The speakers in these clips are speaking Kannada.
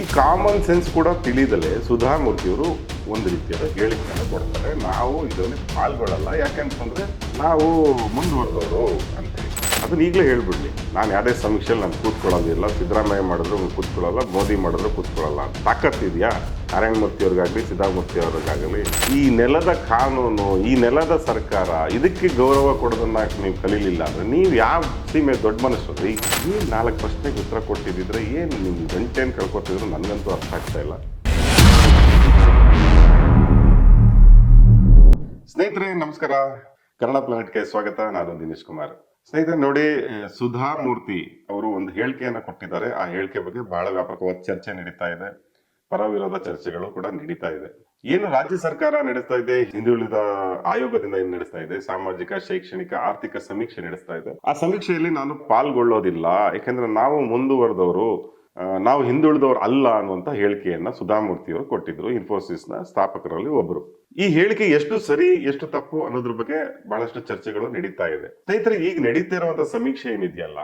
ಈ ಕಾಮನ್ ಸೆನ್ಸ್ ಕೂಡ ತಿಳಿದಲೆ ಸುಧಾಮೂರ್ತಿಯವರು ಒಂದು ರೀತಿಯಾದ ಹೇಳಿಕೆಯನ್ನು ಕೊಡ್ತಾರೆ. ನಾವು ಇದರಲ್ಲಿ ಪಾಲ್ಗೊಳ್ಳಲ್ಲ. ಯಾಕೆಂತಂದ್ರೆ ನಾವು ಮುಂದುವರೆದವರು ಅಂತೇಳಿ ಅದನ್ನ ಈಗಲೇ ಹೇಳ್ಬಿಡ್ಲಿ. ನಾನು ಯಾವುದೇ ಸಮೀಕ್ಷೆಯಲ್ಲಿ ನಾನು ಕೂತ್ಕೊಳ್ಳೋದಿಲ್ಲ ಸಿದ್ದರಾಮಯ್ಯ ಮಾಡಿದ್ರು ಕೂತ್ಕೊಳ್ಳಲ್ಲ, ಮೋದಿ ಮಾಡಿದ್ರು ಕೂತ್ಕೊಳ್ಳಲ್ಲ. ತಾಕತ್ತಿದೆಯಾ? ನಾರಾಯಣಮೂರ್ತಿ ಅವ್ರಿಗಾಗಲಿ ಸಿದ್ದಾಮೂರ್ತಿ ಅವ್ರಿಗಾಗಲಿ? ಈ ನೆಲದ ಕಾನೂನು, ಈ ನೆಲದ ಸರ್ಕಾರ, ಇದಕ್ಕೆ ಗೌರವ ಕೊಡೋದನ್ನ ನೀವು ಕಲೀಲಿಲ್ಲ ಅಂದ್ರೆ ನೀವು ಯಾವ ಸೀಮೆ ದೊಡ್ಡ ಮನಸ್ಸು? ಈ ನಾಲ್ಕು ಪ್ರಶ್ನೆಗೆ ಉತ್ತರ ಕೊಟ್ಟಿದ್ದಿದ್ರೆ ಏನು ನಿಮ್ಮ ಗಂಟೆಯನ್ನು ಕಳ್ಕೊತಿದ್ರು ನನಗಂತೂ ಅರ್ಥ ಆಗ್ತಾ ಇಲ್ಲ. ಸ್ನೇಹಿತರೆ, ನಮಸ್ಕಾರ. ಕನ್ನಡ ಪ್ಲಾನೆಟ್ಗೆ ಸ್ವಾಗತ. ನಾನು ದಿನೇಶ್ ಕುಮಾರ್. ಸ್ನೇಹಿತರೆ, ನೋಡಿ ಸುಧಾ ಮೂರ್ತಿ ಅವರು ಒಂದು ಹೇಳಿಕೆಯನ್ನ ಕೊಟ್ಟಿದ್ದಾರೆ. ಆ ಹೇಳಿಕೆ ಬಗ್ಗೆ ಬಹಳ ವ್ಯಾಪಕವಾದ ಚರ್ಚೆ ನಡೀತಾ ಇದೆ. ಪರ ವಿರೋಧ ಚರ್ಚೆಗಳು ಕೂಡ ನಡೀತಾ ಇದೆ. ಏನು ರಾಜ್ಯ ಸರ್ಕಾರ ನಡೆಸ್ತಾ ಇದೆ? ಹಿಂದುಳಿದ ಆಯೋಗದಿಂದ ಏನು ನಡೆಸ್ತಾ ಇದೆ? ಸಾಮಾಜಿಕ, ಶೈಕ್ಷಣಿಕ, ಆರ್ಥಿಕ ಸಮೀಕ್ಷೆ ನಡೆಸ್ತಾ ಇದೆ. ಆ ಸಮೀಕ್ಷೆಯಲ್ಲಿ ನಾನು ಪಾಲ್ಗೊಳ್ಳೋದಿಲ್ಲ. ಯಾಕಂದ್ರೆ ನಾವು ಮುಂದುವರೆದವರು ನಾವು ಹಿಂದುಳಿದವರು ಅಲ್ಲ ಅನ್ನುವಂತ ಹೇಳಿಕೆಯನ್ನ ಸುಧಾಮೂರ್ತಿಯವರು ಕೊಟ್ಟಿದ್ರು. ಇನ್ಫೋಸಿಸ್ನ ಸ್ಥಾಪಕರಲ್ಲಿ ಒಬ್ಬರು ಈ ಹೇಳಿಕೆ ಎಷ್ಟು ಸರಿ, ಎಷ್ಟು ತಪ್ಪು ಅನ್ನೋದ್ರ ಬಗ್ಗೆ ಬಹಳಷ್ಟು ಚರ್ಚೆಗಳು ನಡೀತಾ ಇದೆ. ಸ್ನೇಹಿತರೆ, ಈಗ ನಡೀತಾ ಇರುವಂತಹ ಸಮೀಕ್ಷೆ ಏನಿದೆಯಲ್ಲ,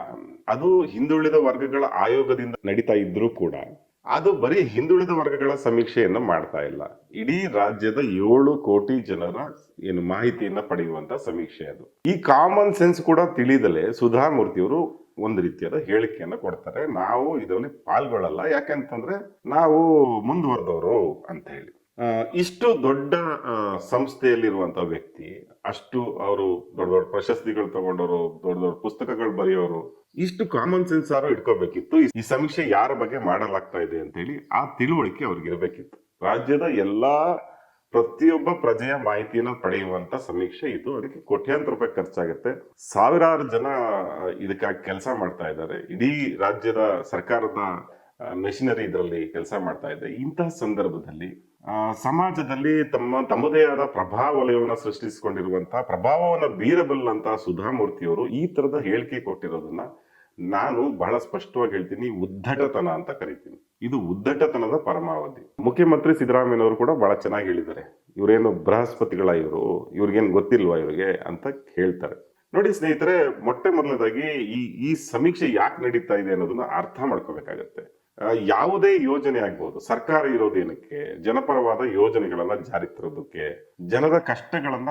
ಅದು ಹಿಂದುಳಿದ ವರ್ಗಗಳ ಆಯೋಗದಿಂದ ನಡೀತಾ ಇದ್ರೂ ಕೂಡ ಅದು ಬರೀ ಹಿಂದುಳಿದ ವರ್ಗಗಳ ಸಮೀಕ್ಷೆಯನ್ನ ಮಾಡ್ತಾ ಇಲ್ಲ. ಇಡೀ ರಾಜ್ಯದ ಏಳು ಕೋಟಿ ಜನರ ಏನು ಮಾಹಿತಿಯನ್ನ ಪಡೆಯುವಂತ ಸಮೀಕ್ಷೆ ಅದು. ಈ ಕಾಮನ್ ಸೆನ್ಸ್ ಕೂಡ ತಿಳಿದಲೆ ಸುಧಾಮೂರ್ತಿಯವರು ಒಂದು ರೀತಿಯಾದ ಹೇಳಿಕೆಯನ್ನು ಕೊಡ್ತಾರೆ. ನಾವು ಇದರಲ್ಲಿ ಪಾಲ್ಗೊಳ್ಳಲ್ಲ. ಯಾಕೆಂತಂದ್ರೆ, ನಾವು ಮುಂದುವರೆದವರು ಅಂತ ಹೇಳಿ. ಇಷ್ಟು ದೊಡ್ಡ ಸಂಸ್ಥೆಯಲ್ಲಿರುವಂಥ ವ್ಯಕ್ತಿ, ಅಷ್ಟು ಅವರು ದೊಡ್ಡ ದೊಡ್ಡ ಪ್ರಶಸ್ತಿಗಳು ತಗೊಂಡವರು, ದೊಡ್ಡ ದೊಡ್ಡ ಪುಸ್ತಕಗಳು ಬರೆಯೋರು, ಇಷ್ಟು ಕಾಮನ್ ಸೆನ್ಸ್ ಆರು ಇಟ್ಕೋಬೇಕಿತ್ತು. ಈ- ಈ ಸಮೀಕ್ಷೆ ಯಾರ ಬಗ್ಗೆ ಮಾಡಲಾಗ್ತಾ ಇದೆ ಅಂತ ಹೇಳಿ ಆ ತಿಳುವಳಿಕೆ ಅವ್ರಿಗೆ ಇರಬೇಕಿತ್ತು. ರಾಜ್ಯದ ಎಲ್ಲಾ ಪ್ರತಿಯೊಬ್ಬ ಪ್ರಜೆಯ ಮಾಹಿತಿಯನ್ನು ಪಡೆಯುವಂತ ಸಮೀಕ್ಷೆ ಇದು. ಅದಕ್ಕೆ ಕೋಟ್ಯಾಂತರ ರೂಪಾಯಿ ಖರ್ಚಾಗುತ್ತೆ. ಸಾವಿರಾರು ಜನ ಇದಕ್ಕಾಗಿ ಕೆಲಸ ಮಾಡ್ತಾ ಇದ್ದಾರೆ. ಇಡೀ ರಾಜ್ಯದ ಸರ್ಕಾರದ ಮೆಷಿನರಿ ಇದರಲ್ಲಿ ಕೆಲಸ ಮಾಡ್ತಾ ಇದೆ ಇಂತಹ ಸಂದರ್ಭದಲ್ಲಿ ಸಮಾಜದಲ್ಲಿ ತಮ್ಮ, ತಮ್ಮದೇ ಆದ ಪ್ರಭಾವ ವಲಯವನ್ನು ಸೃಷ್ಟಿಸಿಕೊಂಡಿರುವಂತಹ ಪ್ರಭಾವವನ್ನು ಬೀರಬಲ್ಲಂತಹ ಸುಧಾಮೂರ್ತಿಯವರು ಈ ತರದ ಹೇಳಿಕೆ ಕೊಟ್ಟಿರೋದನ್ನ ನಾನು ಬಹಳ ಸ್ಪಷ್ಟವಾಗಿ ಹೇಳ್ತೀನಿ. ಉದ್ದಟತನ ಅಂತ ಕರಿತೀನಿ. ಇದು ಉದ್ದಟತನದ ಪರಮಾವಧಿ. ಮುಖ್ಯಮಂತ್ರಿ ಸಿದ್ದರಾಮಯ್ಯನವರು ಕೂಡ ಬಹಳ ಚೆನ್ನಾಗಿ ಹೇಳಿದ್ದಾರೆ. ಇವರೇನು ಬೃಹಸ್ಪತಿಗಳ ಇವರು ಇವ್ರಿಗೇನು ಗೊತ್ತಿಲ್ವಾ ಇವರಿಗೆ ಅಂತ ಹೇಳ್ತಾರೆ. ನೋಡಿ ಸ್ನೇಹಿತರೆ, ಮೊಟ್ಟೆ ಮೊದಲನೇದಾಗಿ ಈ ಈ ಸಮೀಕ್ಷೆ ಯಾಕೆ ನಡೀತಾ ಇದೆ ಅನ್ನೋದನ್ನ ಅರ್ಥ ಮಾಡ್ಕೋಬೇಕಾಗತ್ತೆ. ಯಾವುದೇ ಯೋಜನೆ ಆಗ್ಬೋದು, ಸರ್ಕಾರ ಇರೋದೇನಕ್ಕೆ ಜನಪರವಾದ ಯೋಜನೆಗಳನ್ನ ಜಾರಿ ತರೋದಕ್ಕೆ, ಜನರ ಕಷ್ಟಗಳನ್ನ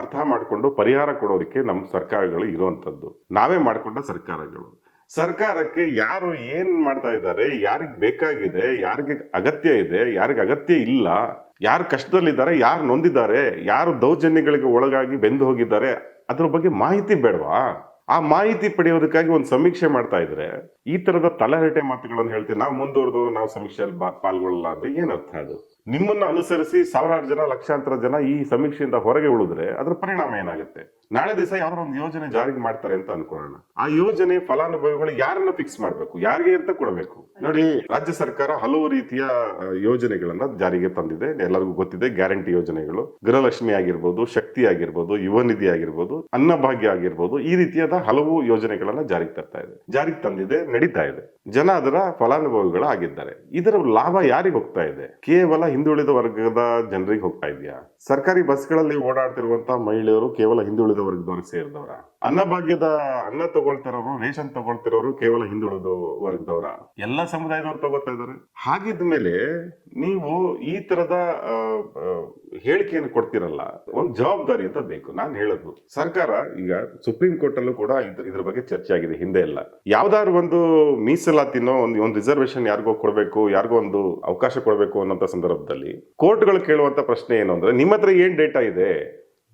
ಅರ್ಥ ಮಾಡಿಕೊಂಡು ಪರಿಹಾರ ಕೊಡೋದಕ್ಕೆ ನಮ್ಮ ಸರ್ಕಾರಗಳು ಇರುವಂತದ್ದು ನಾವೇ ಮಾಡಿಕೊಂಡ ಸರ್ಕಾರಗಳು. ಸರ್ಕಾರಕ್ಕೆ ಯಾರು ಏನ್ ಮಾಡ್ತಾ ಇದ್ದಾರೆ, ಯಾರಿಗ್ ಬೇಕಾಗಿದೆ, ಯಾರಿಗೆ ಅಗತ್ಯ ಇದೆ, ಯಾರಿಗೆ ಅಗತ್ಯ ಇಲ್ಲ, ಯಾರು ಕಷ್ಟದಲ್ಲಿದ್ದಾರೆ, ಯಾರು ನೊಂದಿದ್ದಾರೆ, ಯಾರು ದೌರ್ಜನ್ಯಗಳಿಗೆ ಒಳಗಾಗಿ ಬೆಂದು ಹೋಗಿದ್ದಾರೆ, ಅದ್ರ ಬಗ್ಗೆ ಮಾಹಿತಿ ಬೇಡವಾ? ಆ ಮಾಹಿತಿ ಪಡೆಯೋದಕ್ಕಾಗಿ ಒಂದು ಸಮೀಕ್ಷೆ ಮಾಡ್ತಾ ಇದ್ರೆ ಈ ತರದ ತಲೆಹರಟೆ ಮಾತುಗಳನ್ನು ಹೇಳ್ತೀವಿ. ನಾವು ಮುಂದುವರೆದವರು ನಾವು ಸಮೀಕ್ಷೆಯಲ್ಲಿ ಪಾಲ್ಗೊಳ್ಳಲ್ಲ ಅಂದ್ರೆ ಏನರ್ಥ ಅದು? ನಿಮ್ಮನ್ನ ಅನುಸರಿಸಿ ಸಾವಿರಾರು ಜನ, ಲಕ್ಷಾಂತರ ಜನ ಈ ಸಮೀಕ್ಷೆಯಿಂದ ಹೊರಗೆ ಉಳಿದ್ರೆ ಅದ್ರ ಪರಿಣಾಮ ಏನಾಗುತ್ತೆ? ನಾಳೆ ದಿವಸ ಯಾವ್ದಾರ ಒಂದು ಯೋಜನೆ ಜಾರಿಗೆ ಮಾಡ್ತಾರೆ ಅಂತ ಅನ್ಕೊಳ್ಳೋಣ. ಆ ಯೋಜನೆ ಫಲಾನುಭವಿಗಳು ಯಾರನ್ನ ಫಿಕ್ಸ್ ಮಾಡ್ಬೇಕು? ಯಾರಿಗೆ ಅಂತ ಕೊಡಬೇಕು? ನೋಡಿ, ರಾಜ್ಯ ಸರ್ಕಾರ ಹಲವು ರೀತಿಯ ಯೋಜನೆಗಳನ್ನ ಜಾರಿಗೆ ತಂದಿದೆ. ಎಲ್ಲರಿಗೂ ಗೊತ್ತಿದೆ, ಗ್ಯಾರಂಟಿ ಯೋಜನೆಗಳು. ಗೃಹಲಕ್ಷ್ಮಿ ಆಗಿರ್ಬೋದು, ಶಕ್ತಿ ಆಗಿರ್ಬೋದು, ಯುವ ನಿಧಿ ಆಗಿರ್ಬೋದು, ಅನ್ನಭಾಗ್ಯ ಆಗಿರ್ಬೋದು, ಈ ರೀತಿಯಾದ ಹಲವು ಯೋಜನೆಗಳನ್ನ ಜಾರಿಗೆ ತರ್ತಾ ಇದೆ. ಜಾರಿಗೆ ತಂದಿದೆ, ನಡೀತಾ ಇದೆ. ಜನ ಅದರ ಫಲಾನುಭವಿಗಳು ಆಗಿದ್ದಾರೆ ಇದರ ಲಾಭ ಯಾರಿಗೆ ಹೋಗ್ತಾ ಇದೆ? ಕೇವಲ ಹಿಂದುಳಿದ ವರ್ಗದ ಜನರಿಗೆ ಹೋಗ್ತಾ ಇದೆಯಾ? ಸರ್ಕಾರಿ ಬಸ್ಗಳಲ್ಲಿ ಓಡಾಡ್ತಿರುವಂತಹ ಮಹಿಳೆಯರು ಕೇವಲ ಹಿಂದುಳಿದ ವರ್ಗದವ್ರಿಗೆ ಸೇರಿದವರ? ಅನ್ನಭಾಗ್ಯದ ಅನ್ನ ತಗೊಳ್ತಿರೋರು, ರೇಷನ್ ತಗೊಳ್ತಿರೋರು ಕೇವಲ ಹಿಂದುಳಿದ ವರ್ಗದವರ? ಎಲ್ಲ ಸಮುದಾಯದವ್ರು ತಗೋತಾ ಇದ್ದಾರೆ. ಹಾಗಿದ್ಮೇಲೆ ನೀವು ಈ ತರದ ಹೇಳಿಕೆಯನ್ನು ಕೊಡ್ತಿರಲ್ಲ, ಒಂದು ಜವಾಬ್ದಾರಿ ಅಂತ ಬೇಕು. ನಾನು ಹೇಳೋದು, ಸರ್ಕಾರ ಈಗ ಸುಪ್ರೀಂ ಕೋರ್ಟ್ ಅಲ್ಲೂ ಕೂಡ ಇದ್ರ ಇದ್ರ ಬಗ್ಗೆ ಚರ್ಚೆ ಆಗಿದೆ, ಹಿಂದೆ ಎಲ್ಲ. ಯಾವ್ದಾದ್ರು ಒಂದು ಮೀಸಲಾತಿನೋ, ಒಂದು ಒಂದು ರಿಸರ್ವೇಶನ್ ಯಾರಿಗೋ ಕೊಡಬೇಕು, ಯಾರಿಗೋ ಒಂದು ಅವಕಾಶ ಕೊಡಬೇಕು ಅನ್ನೋಂಥ ಸಂದರ್ಭದಲ್ಲಿ ಕೋರ್ಟ್ಗಳು ಕೇಳುವಂತ ಪ್ರಶ್ನೆ ಏನು ಅಂದ್ರೆ, ನಿಮ್ಮ ಹತ್ರ ಏನ್ ಡೇಟಾ ಇದೆ?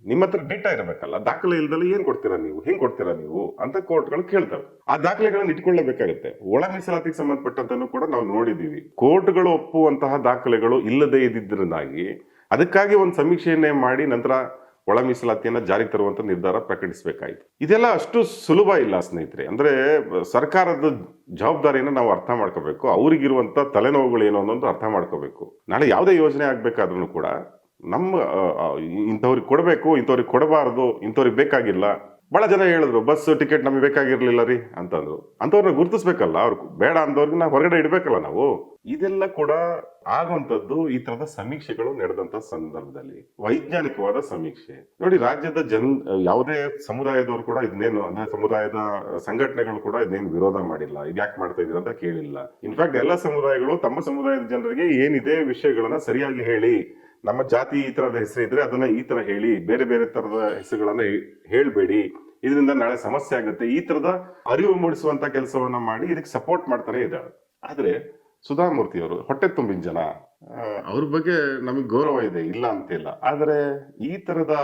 ನಿಮ್ಮ ಹತ್ರ ಡೇಟಾ ಇರಬೇಕಲ್ಲ, ದಾಖಲೆ ಇಲ್ದಲ್ಲಿ ಏನ್ ಕೊಡ್ತೀರಾ ನೀವು? ಹೆಂಗ್ ಕೊಡ್ತೀರಾ ನೀವು? ಅಂತ ಕೋರ್ಟ್ಗಳು ಕೇಳ್ತವೆ ಆ ದಾಖಲೆಗಳನ್ನ ಇಟ್ಕೊಳ್ಳಬೇಕಾಗುತ್ತೆ. ಒಳ ಮೀಸಲಾತಿಗೆ ಸಂಬಂಧಪಟ್ಟಂತನೂ ಕೂಡ ನಾವು ನೋಡಿದೀವಿ. ಕೋರ್ಟ್ಗಳು ಒಪ್ಪುವಂತಹ ದಾಖಲೆಗಳು ಇಲ್ಲದೆ ಇದ್ದಿದ್ದರಿಂದಾಗಿ ಅದಕ್ಕಾಗಿ ಒಂದು ಸಮೀಕ್ಷೆಯನ್ನೇ ಮಾಡಿ ನಂತರ ಒಳ ಮೀಸಲಾತಿಯನ್ನ ಜಾರಿಗೆ ತರುವಂತ ನಿರ್ಧಾರ ಪ್ರಕಟಿಸಬೇಕಾಯಿತು. ಇದೆಲ್ಲ ಅಷ್ಟು ಸುಲಭ ಇಲ್ಲ ಸ್ನೇಹಿತರೆ. ಅಂದ್ರೆ ಸರ್ಕಾರದ ಜವಾಬ್ದಾರಿಯನ್ನು ನಾವು ಅರ್ಥ ಮಾಡ್ಕೋಬೇಕು. ಅವ್ರಿಗಿರುವಂತ ತಲೆನೋವುಗಳು ಏನು ಅನ್ನೋದು ಅರ್ಥ ಮಾಡ್ಕೋಬೇಕು. ನಾಳೆ ಯಾವುದೇ ಯೋಜನೆ ಆಗ್ಬೇಕಾದ್ರೂ ಕೂಡ ನಮ್ಮ ಇಂಥವ್ರಿಗೆ ಕೊಡಬೇಕು, ಇಂಥವ್ರಿಗೆ ಕೊಡಬಾರದು, ಇಂಥವ್ರಿಗೆ ಬೇಕಾಗಿಲ್ಲ ಬಹಳ ಜನ ಹೇಳಿದ್ರು, ಬಸ್ ಟಿಕೆಟ್ ನಮಗೆ ಬೇಕಾಗಿರ್ಲಿಲ್ಲ ರೀ ಅಂತಂದ್ರು. ಅಂತವ್ರನ್ನ ಗುರುತಿಸ್ಬೇಕಲ್ಲ, ಅವ್ರು ಬೇಡ ಅಂದವ್ರಿಗೆ ನಾವು ಹೊರಗಡೆ ಇಡಬೇಕಲ್ಲ ನಾವು. ಇದೆಲ್ಲ ಕೂಡ ಆಗುವಂತದ್ದು ಈ ತರದ ಸಮೀಕ್ಷೆಗಳು ನಡೆದಂತ ಸಂದರ್ಭದಲ್ಲಿ, ವೈಜ್ಞಾನಿಕವಾದ ಸಮೀಕ್ಷೆ. ನೋಡಿ, ರಾಜ್ಯದ ಜನ್, ಯಾವುದೇ ಸಮುದಾಯದವರು ಕೂಡ ಇದನ್ನೇನು, ಅಂದ್ರೆ ಸಮುದಾಯದ ಸಂಘಟನೆಗಳು ಕೂಡ ಇದನ್ನೇನು ವಿರೋಧ ಮಾಡಿಲ್ಲ ಇದ್ಯಾಕೆ ಮಾಡ್ತಾ ಇದ್ದೀರಾ ಅಂತ ಕೇಳಿಲ್ಲ. ಇನ್ಫ್ಯಾಕ್ಟ್ ಎಲ್ಲ ಸಮುದಾಯಗಳು, ತಮ್ಮ ಸಮುದಾಯದ ಜನರಿಗೆ ಏನಿದೆ ವಿಷಯಗಳನ್ನ ಸರಿಯಾಗಿ ಹೇಳಿ ನಮ್ಮ ಜಾತಿ ಈ ತರದ ಹೆಸರು ಇದ್ರೆ ಅದನ್ನ ಈ ತರ ಹೇಳಿ, ಬೇರೆ ಬೇರೆ ತರದ ಹೆಸರುಗಳನ್ನ ಹೇಳ್ಬೇಡಿ. ಇದರಿಂದ ನಾಳೆ ಸಮಸ್ಯೆ ಆಗುತ್ತೆ. ಈ ತರದ ಅರಿವು ಮೂಡಿಸುವಂತ ಕೆಲಸವನ್ನ ಮಾಡಿ ಇದಕ್ಕೆ ಸಪೋರ್ಟ್ ಮಾಡ್ತಾನೆ ಇದ್ದಾಳೆ. ಆದ್ರೆ ಸುಧಾಮೂರ್ತಿ ಅವರು ಹೊಟ್ಟೆ ತುಂಬಿನ ಜನ. ಅವ್ರ ಬಗ್ಗೆ ನಮಗೆ ಗೌರವ ಇದೆ, ಇಲ್ಲ ಅಂತಿಲ್ಲ ಆದ್ರೆ ಈ ತರದ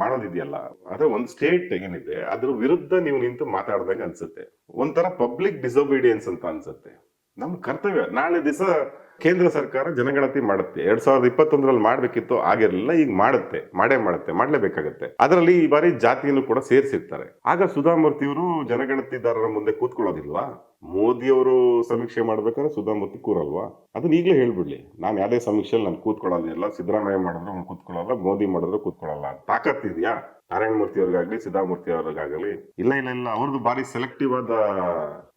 ಮಾಡೋದಿದೆಯಲ್ಲ? ಅದೇ ಒಂದ್ ಸ್ಟೇಟ್ ಏನಿದೆ ಅದ್ರ ವಿರುದ್ಧ ನೀವು ನಿಂತು ಮಾತಾಡ್ದಂಗೆ ಅನ್ಸುತ್ತೆ. ಒಂಥರ ಪಬ್ಲಿಕ್ ಡಿಸೊಬೀಡಿಯನ್ಸ್ ಅಂತ ಅನ್ಸುತ್ತೆ. ನಮ್ ಕರ್ತವ್ಯ. ನಾಳೆ ದಿವಸ ಕೇಂದ್ರ ಸರ್ಕಾರ ಜನಗಣತಿ ಮಾಡುತ್ತೆ. ಎರಡ್ ಸಾವಿರದ ಇಪ್ಪತ್ತೊಂದರಲ್ಲಿ ಮಾಡಬೇಕಿತ್ತು, ಆಗಿರಲಿಲ್ಲ, ಈಗ ಮಾಡುತ್ತೆ, ಮಾಡೇ ಮಾಡುತ್ತೆ, ಮಾಡಲೇಬೇಕಾಗತ್ತೆ. ಅದರಲ್ಲಿ ಈ ಬಾರಿ ಜಾತಿಯನ್ನು ಕೂಡ ಸೇರಿಸಿರ್ತಾರೆ. ಆಗ ಸುಧಾಮೂರ್ತಿ ಅವರು ಜನಗಣತಿದಾರರ ಮುಂದೆ ಕೂತ್ಕೊಳ್ಳೋದಿಲ್ವಾ? ಮೋದಿ ಅವರು ಸಮೀಕ್ಷೆ ಮಾಡ್ಬೇಕಾದ್ರೆ ಸುಧಾಮೂರ್ತಿ ಕೂರಲ್ವಾ? ಅದನ್ನ ಈಗಲೇ ಹೇಳ್ಬಿಡ್ಲಿ. ನಾನು ಯಾವುದೇ ಸಮೀಕ್ಷೆಯಲ್ಲಿ ನಾನು ಕೂತ್ಕೊಳ್ಳೋದಿಲ್ಲ, ಸಿದ್ದರಾಮಯ್ಯ ಮಾಡಿದ್ರು ಕೂತ್ಕೊಳ್ಳಲ್ಲ, ಮೋದಿ ಮಾಡಿದ್ರು ಕೂತ್ಕೊಳ್ಳಲ್ಲ ತಾಕತ್ ಇದೆಯಾ ನಾರಾಯಣ ಮೂರ್ತಿ ಅವ್ರಿಗಾಗ್ಲಿ, ಸಿದ್ದಾಮೂರ್ತಿ ಅವ್ರಿಗಾಗಲಿ, ಇಲ್ಲ ಇಲ್ಲ ಇಲ್ಲ, ಅವ್ರದ್ದು ಬಾರಿ ಸೆಲೆಕ್ಟಿವ್ ಆದ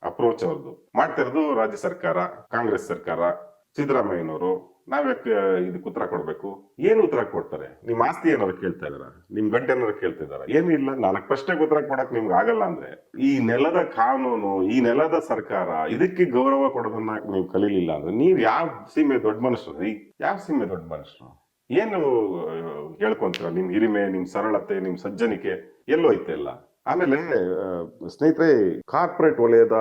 ಅಪ್ರೋಚ್ ಅವ್ರದ್ದು. ಮಾಡ್ತಿರೋದು ರಾಜ್ಯ ಸರ್ಕಾರ, ಕಾಂಗ್ರೆಸ್ ಸರ್ಕಾರ, ಸಿದ್ದರಾಮಯ್ಯನವರು. ನಾವ್ಯಾಕೆ ಇದಕ್ಕೆ ಉತ್ತರ ಕೊಡ್ಬೇಕು? ಏನು ಉತ್ತರ ಕೊಡ್ತಾರೆ? ನಿಮ್ ಆಸ್ತಿ ಏನಾದ್ರು ಕೇಳ್ತಾ ಇದಾರ? ನಿಮ್ ಗಂಟೆ ಏನಾರು ಕೇಳ್ತಾ ಇದಾರ? ಏನು ಇಲ್ಲ, ನಾಲ್ಕು ಪ್ರಶ್ನೆಗೆ ಉತ್ತರ ಕೊಡಕ್ ನಿಮ್ಗೆ ಆಗಲ್ಲ ಅಂದ್ರೆ, ಈ ನೆಲದ ಕಾನೂನು, ಈ ನೆಲದ ಸರ್ಕಾರ ಇದಕ್ಕೆ ಗೌರವ ಕೊಡೋದನ್ನ ನೀವು ಕಲೀಲಿಲ್ಲ ಅಂದ್ರೆ ನೀವ್ ಯಾವ ಸೀಮೆ ದೊಡ್ಡ ಮನುಷ್ಯರು ಯಾವ ಸೀಮೆ ದೊಡ್ಡ ಮನುಷ್ಯರು ಏನು ಹೇಳ್ಕೊಂತೀರ ನಿಮ್ ಹಿರಿಮೆ, ನಿಮ್ ಸರಳತೆ, ನಿಮ್ ಸಜ್ಜನಿಕೆ ಎಲ್ಲೋ ಐತೆ ಎಲ್ಲ. ಆಮೇಲೆ ಸ್ನೇಹಿತರೆ, ಕಾರ್ಪೊರೇಟ್ ವಲಯದ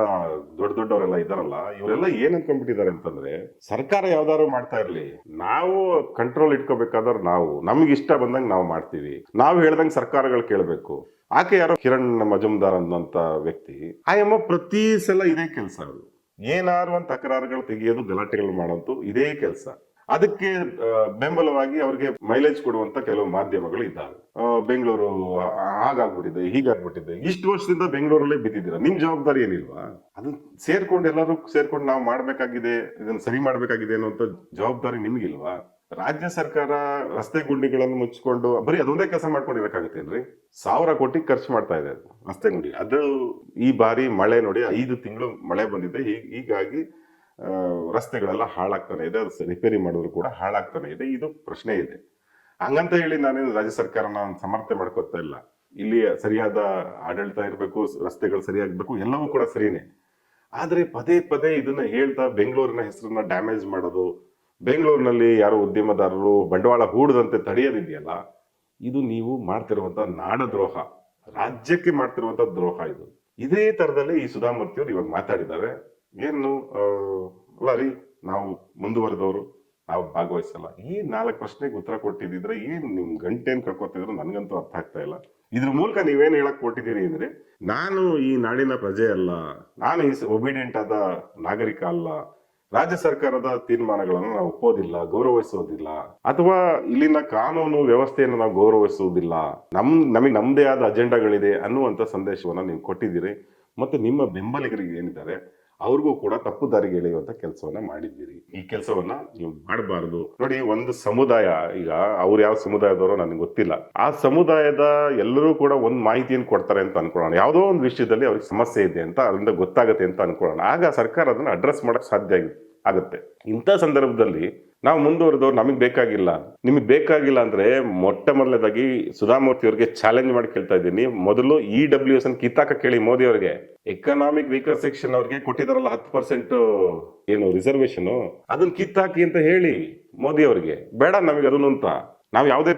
ದೊಡ್ಡ ದೊಡ್ಡವರೆಲ್ಲ ಇದಾರಲ್ಲ, ಇವರೆಲ್ಲ ಏನ್ ಅನ್ಕೊಂಡ್ಬಿಟ್ಟಿದ್ದಾರೆ ಅಂತಂದ್ರೆ, ಸರ್ಕಾರ ಯಾವ್ದಾದ್ರು ಮಾಡ್ತಾ ಇರ್ಲಿ, ನಾವು ಕಂಟ್ರೋಲ್ ಇಟ್ಕೋಬೇಕಾದ್ರೆ ನಾವು. ನಮ್ಗೆ ಇಷ್ಟ ಬಂದಂಗೆ ನಾವು ಮಾಡ್ತೀವಿ. ನಾವು ಹೇಳ್ದಂಗೆ ಸರ್ಕಾರಗಳು ಕೇಳಬೇಕು. ಆಕೆ ಯಾರೋ ಕಿರಣ್ ಮಜುಮ್ದಾರ್ ಅನ್ನುವಂತ ವ್ಯಕ್ತಿ ಆ ಎಮ್ಮ ಪ್ರತಿ ಸಲ ಇದೇ ಕೆಲಸ ಅವರು ಏನಾರು ಅಂತ ತಕರಾರುಗಳು ತೆಗೆಯೋದು ಗಲಾಟೆಗಳು ಮಾಡೋದು, ಇದೇ ಕೆಲಸ. ಅದಕ್ಕೆ ಬೆಂಬಲವಾಗಿ ಅವರಿಗೆ ಮೈಲೇಜ್ ಕೊಡುವಂತ ಕೆಲವು ಮಾಧ್ಯಮಗಳು ಇದ್ದಾವೆ. ಬೆಂಗಳೂರು ಹಾಗಾಗ್ಬಿಟ್ಟಿದೆ, ಹೀಗಾಗ್ಬಿಟ್ಟಿದೆ. ಇಷ್ಟು ವರ್ಷದಿಂದ ಬೆಂಗಳೂರಲ್ಲೇ ಬಿದ್ದಿದ್ದೀರಾ? ನಿಮ್ ಜವಾಬ್ದಾರಿ ಏನಿಲ್ವಾ? ಅದನ್ನ ಸೇರ್ಕೊಂಡು ಎಲ್ಲರೂ ಸೇರ್ಕೊಂಡು ನಾವು ಮಾಡ್ಬೇಕಾಗಿದೆ, ಇದನ್ನ ಸರಿ ಮಾಡ್ಬೇಕಾಗಿದೆ ಅನ್ನುವಂತ ಜವಾಬ್ದಾರಿ ನಿಮ್ಗಿಲ್ವಾ? ರಾಜ್ಯ ಸರ್ಕಾರ ರಸ್ತೆ ಗುಂಡಿಗಳನ್ನು ಮುಚ್ಚಿಕೊಂಡು ಬರೀ ಅದೊಂದೇ ಕೆಲಸ ಮಾಡ್ಕೊಂಡಿರಕ್ಕಾಗತ್ತೇನ್ರಿ ಸಾವಿರ ಕೋಟಿ ಖರ್ಚು ಮಾಡ್ತಾ ಇದೆ ಅದು, ರಸ್ತೆ ಗುಂಡಿ. ಅದು ಈ ಬಾರಿ ಮಳೆ ನೋಡಿ ಐದು ತಿಂಗಳು ಮಳೆ ಬಂದಿದೆ. ಹೀಗ್- ಹೀಗಾಗಿ ರಸ್ತೆಗಳೆಲ್ಲ ಹಾಳಾಗ್ತಾನೆ ಇದೆ, ಅದು ರಿಪೇರಿ ಮಾಡಿದ್ರು ಕೂಡ ಹಾಳಾಗ್ತಾನೆ ಇದೆ, ಇದು ಪ್ರಶ್ನೆ ಇದೆ. ಹಂಗಂತ ಹೇಳಿ ನಾನೇನು ರಾಜ್ಯ ಸರ್ಕಾರನ ಸಮರ್ಥನೆ ಮಾಡ್ಕೊತಾ ಇಲ್ಲ. ಇಲ್ಲಿ ಸರಿಯಾದ ಆಡಳಿತ ಇರಬೇಕು, ರಸ್ತೆಗಳು ಸರಿಯಾಗಬೇಕು, ಎಲ್ಲವೂ ಕೂಡ ಸರಿನೇ. ಆದರೆ ಪದೇ ಪದೇ ಇದನ್ನ ಹೇಳ್ತಾ ಬೆಂಗಳೂರಿನ ಹೆಸರನ್ನ ಡ್ಯಾಮೇಜ್ ಮಾಡೋದು, ಬೆಂಗಳೂರಿನಲ್ಲಿ ಯಾರೋ ಉದ್ಯಮದಾರರು ಬಂಡವಾಳ ಹೂಡದಂತೆ ತಡೆಯೋದಿದೆಯಲ್ಲ, ಇದು ನೀವು ಮಾಡ್ತಿರುವಂತ ನಾಡದ್ರೋಹ, ರಾಜ್ಯಕ್ಕೆ ಮಾಡ್ತಿರುವಂತ ದ್ರೋಹ ಇದು. ಇದೇ ತರದಲ್ಲಿ ಈ ಸುಧಾಮೂರ್ತಿಯವರು ಇವಾಗ ಮಾತಾಡಿದ್ದಾರೆ. ಏನು ಲಾರಿ, ನಾವು ಮುಂದುವರೆದವರು, ನಾವು ಭಾಗವಹಿಸಲ್ಲ. ಈ ನಾಲ್ಕು ಪ್ರಶ್ನೆಗೆ ಉತ್ತರ ಕೊಟ್ಟಿದ್ರೆ ಏನ್ ನಿಮ್ ಗಂಟೆನ್ ಕಳ್ಕೊತಿದ್ರು ನನ್ಗಂತೂ ಅರ್ಥ ಆಗ್ತಾ ಇಲ್ಲ. ಇದ್ರ ಮೂಲಕ ನೀವೇನ್ ಹೇಳಕ್ ಕೊಟ್ಟಿದ್ದೀರಿ ಅಂದ್ರೆ, ನಾನು ಈ ನಾಡಿನ ಪ್ರಜೆ ಅಲ್ಲ, ನಾನು ಈ ಒಬಿಡಿಯಂಟ್ ಆದ ನಾಗರಿಕ ಅಲ್ಲ, ರಾಜ್ಯ ಸರ್ಕಾರದ ತೀರ್ಮಾನಗಳನ್ನು ನಾವು ಒಪ್ಪೋದಿಲ್ಲ, ಗೌರವಿಸೋದಿಲ್ಲ, ಅಥವಾ ಇಲ್ಲಿನ ಕಾನೂನು ವ್ಯವಸ್ಥೆಯನ್ನು ನಾವು ಗೌರವಿಸುವುದಿಲ್ಲ ನಮ್ ನಮಗೆ ನಮ್ದೇ ಆದ ಅಜೆಂಡಾಗಳಿದೆ ಅನ್ನುವಂತ ಸಂದೇಶವನ್ನ ನೀವು ಕೊಟ್ಟಿದ್ದೀರಿ. ಮತ್ತೆ ನಿಮ್ಮ ಬೆಂಬಲಿಗರಿಗೆ ಏನಿದ್ದಾರೆ ಅವ್ರಿಗೂ ಕೂಡ ತಪ್ಪು ದಾರಿಗೆ ಎಳೆಯುವಂತ ಕೆಲಸವನ್ನ ಮಾಡಿದ್ದೀರಿ. ಈ ಕೆಲಸವನ್ನ ನೀವು ಮಾಡಬಾರದು. ನೋಡಿ, ಒಂದು ಸಮುದಾಯ, ಈಗ ಅವ್ರು ಯಾವ ಸಮುದಾಯದವರು ನನಗೆ ಗೊತ್ತಿಲ್ಲ. ಆ ಸಮುದಾಯದ ಎಲ್ಲರೂ ಕೂಡ ಒಂದು ಮಾಹಿತಿಯನ್ನು ಕೊಡ್ತಾರೆ ಅಂತ ಅನ್ಕೊಳ್ಳೋಣ. ಯಾವುದೋ ಒಂದು ವಿಷಯದಲ್ಲಿ ಅವ್ರಿಗೆ ಸಮಸ್ಯೆ ಇದೆ ಅಂತ, ಅದರಿಂದ ಗೊತ್ತಾಗುತ್ತೆ ಅಂತ ಅನ್ಕೊಳ್ಳೋಣ. ಆಗ ಸರ್ಕಾರ ಅದನ್ನ ಅಡ್ರೆಸ್ ಮಾಡಕ್ ಸಾಧ್ಯ ಆಗಿ- ಆಗುತ್ತೆ. ಇಂಥ ಸಂದರ್ಭದಲ್ಲಿ ನಾವು ಮುಂದುವರೆದವ್ರು ನಮಗೆ ಬೇಕಾಗಿಲ್ಲ. ನಿಮಗೆ ಬೇಕಾಗಿಲ್ಲ ಅಂದ್ರೆ ಮೊಟ್ಟ ಮೊದಲನೇದಾಗಿ ಸುಧಾಮೂರ್ತಿ ಅವರಿಗೆ ಚಾಲೆಂಜ್ ಮಾಡಿ ಕೇಳ್ತಾ ಇದ್ದೀನಿ. ಮೊದಲು ಇ ಡಬ್ಲ್ಯೂ ಎಸ್ ಅನ್ ಕಿತ್ತಾಕ ಕೇಳಿ ಮೋದಿ ಅವರಿಗೆ. ಎಕನಾಮಿಕ್ ವೀಕರ್ ಸೆಕ್ಷನ್ ಅವ್ರಿಗೆ ಕೊಟ್ಟಿದಾರಲ್ಲ ಹತ್ತು ಪರ್ಸೆಂಟ್ ಏನು ರಿಸರ್ವೇಶನ್ ಅದನ್ನ ಕಿತ್ತಾಕಿ ಅಂತ ಹೇಳಿ ಮೋದಿ ಅವರಿಗೆ. ಬೇಡ ನಮಗೆ ಅದನ್ನು ಅಂತ. ನಾವು ಯಾವುದೇ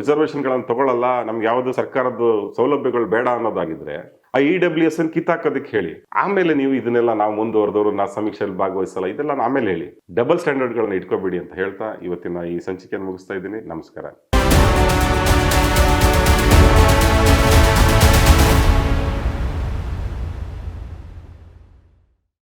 ರಿಸರ್ವೇಶನ್ಗಳನ್ನು ತಗೊಳ್ಳಲ್ಲ ನಮ್ಗೆ ಯಾವುದು ಸರ್ಕಾರದ ಸೌಲಭ್ಯಗಳು ಬೇಡ ಅನ್ನೋದಾಗಿದ್ರೆ. ಆ ಇ ಡಬ್ಲ್ಯೂ ಎಸ್ ಅನ್ನು ಕಿತ್ತಾಕೋದಕ್ಕೆ ಹೇಳಿ. ಆಮೇಲೆ ನೀವು ಇದನ್ನೆಲ್ಲ ನಾವು ಮುಂದುವರೆದವರು ನಾ ಸಮೀಕ್ಷೆಯಲ್ಲಿ ಭಾಗವಹಿಸಲ್ಲ. ಇದೆಲ್ಲ ಆಮೇಲೆ ಹೇಳಿ. ಡಬಲ್ ಸ್ಟ್ಯಾಂಡರ್ಡ್ಗಳನ್ನ ಇಟ್ಕೋಬೇಡಿ ಅಂತ ಹೇಳ್ತಾ ಇವತ್ತಿನ ಈ ಸಂಚಿಕೆಯನ್ನು ಮುಗಿಸ್ತಾ ಇದ್ದೀನಿ. ನಮಸ್ಕಾರ.